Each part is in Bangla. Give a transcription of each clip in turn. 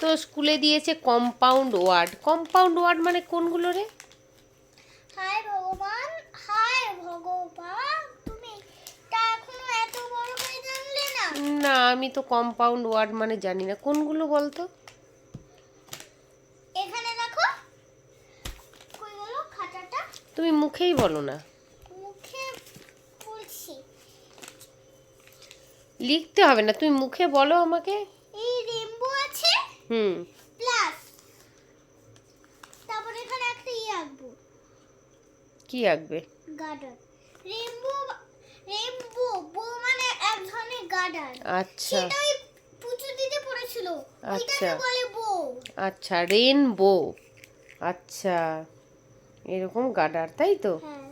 তো স্কুলে দিয়েছে কম্পাউন্ড ওয়ার্ড কম্পাউন্ড ওয়ার্ড মানে কোনগুলো রে? হায় ভগবান হায় ভগবান তুমি তা এখনও এত বড় করে জানলে না। না আমি তো কম্পাউন্ড ওয়ার্ড মানে জানি না। কোনগুলো বলতো? এখানে দেখো। কই গেল খাতাটা। তুমি মুখেই বলো না। মুখে বলছি। লিখতে হবে না। তুমি মুখে বলো আমাকে। হুম। প্লাস তারপর এখানে একটা ই আঁকবো। কি আঁকবে? গার্ডার রেমবো রেমবো বো মানে এক ধরনের গার্ডার আচ্ছা। সেটা ওই পুজো দিতে পড়েছিল। আচ্ছা। বলে বো। আচ্ছা রেনবো আচ্ছা এরকম গাডার তাই তো? হ্যাঁ।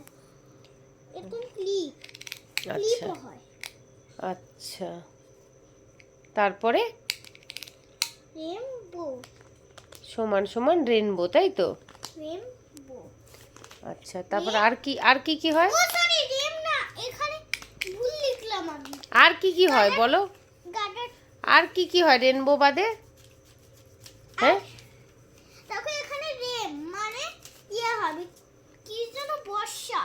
এরকম ক্লিপ আচ্ছা। ক্লিপও হয়। আচ্ছা। তারপরে? সমান সমান রেনবো তাই তো? আচ্ছা তারপর আর কি আর কি কি হয়? ও সরি রেম না এখানে ভুল লিখলাম আমি। আর কি কি হয় বলো? আর কি কি হয় রেনবো বাদে? হ্যাঁ? এখানে রেম মানে ইয়ে হবে কি যেন বর্ষা।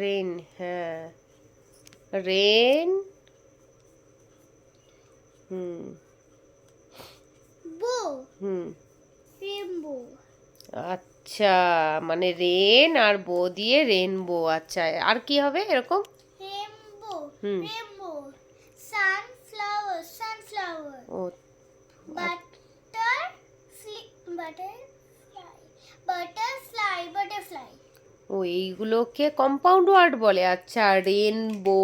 রেন হ্যাঁ। রেন হুম বো হুম রেমবো আচ্ছা মানে রেন আর বো দিয়ে রেনবো আচ্ছা। আর কি হবে এরকম? Rainbow hmm. সানফ্লাওয়ার সানফ্লাওয়ার ও বাটার বাটার বাটারফ্লাই বাটারফ্লাই ও এইগুলোকে কম্পাউন্ড ওয়ার্ড বলে। আচ্ছা রেনবো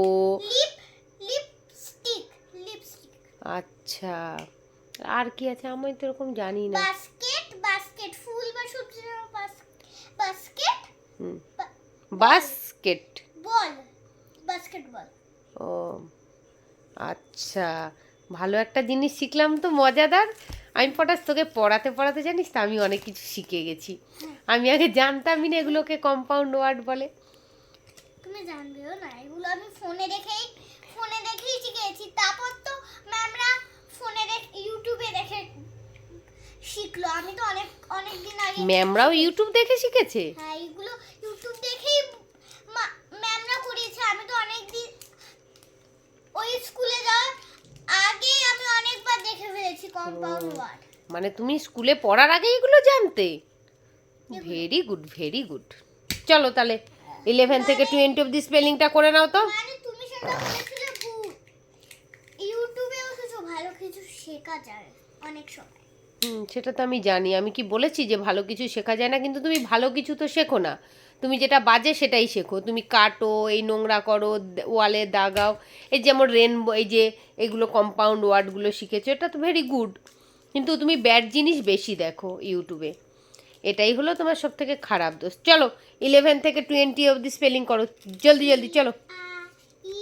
লিপ লিপস্টিক লিপস্টিক আচ্ছা আর কি আছে? আমি তো এরকম জানি না। বাস্কেট বাস্কেট ফুল বা সবজি বাস্কেট বাস্কেট বল বাস্কেটবল ও আচ্ছা। ভালো একটা জিনিস শিখলাম তো মজাদার। আমি পটাস তোকে পড়াতে পড়াতে জানিস তো আমি অনেক কিছু শিখে গেছি। আমি আগে জানতামই না এগুলোকে কম্পাউন্ড ওয়ার্ড বলে। তুমি জানবেও না এগুলো আমি ফোনে দেখেই ফোনে দেখেই শিখেছি তারপর তো ম্যামরা ফোনে দেখ ইউটিউবে দেখে শিখলো আমি তো অনেক অনেক দিন আগে ম্যামরাও ইউটিউব দেখে শিখেছে? হ্যাঁ এগুলো ইউটিউব দেখেই ম্যামরা করিয়েছে। আমি তো অনেক দিন ওই স্কুলে যাওয়ার আগে আমি অনেকবার দেখে ফেলেছি কম্পাউন্ড ওয়ার্ড মানে তুমি স্কুলে পড়ার আগে এগুলো জানতে? ভেরি গুড ভেরি গুড চলো তাহলে ইলেভেন থেকে টোয়েন্টি অব্দি স্পেলিংটা করে নাও তো। মানে তুমি সেটা বলেছিলে ইউটিউবেও কিছু ভালো কিছু শেখা যায় অনেক সময়। হুম, সেটা তো আমি জানি। আমি কি বলেছি যে ভালো কিছু শেখা যায় না? কিন্তু তুমি ভালো কিছু তো শেখো না। তুমি যেটা বাজে সেটাই শেখো। তুমি কাটো, এই নোংরা করো ওয়ালে দাগাও। এই যেমন রেনবো এই যে এগুলো কম্পাউন্ড ওয়ার্ডগুলো শিখেছো, এটা তো ভেরি গুড কিন্তু তুমি ব্যাড জিনিস বেশি দেখো ইউটিউবে। এটাই হলো তোমার সব থেকে খারাপ দোষ। চলো ইলেভেন থেকে টোয়েন্টি অবধি স্পেলিং করো। জলদি জলদি, চলো।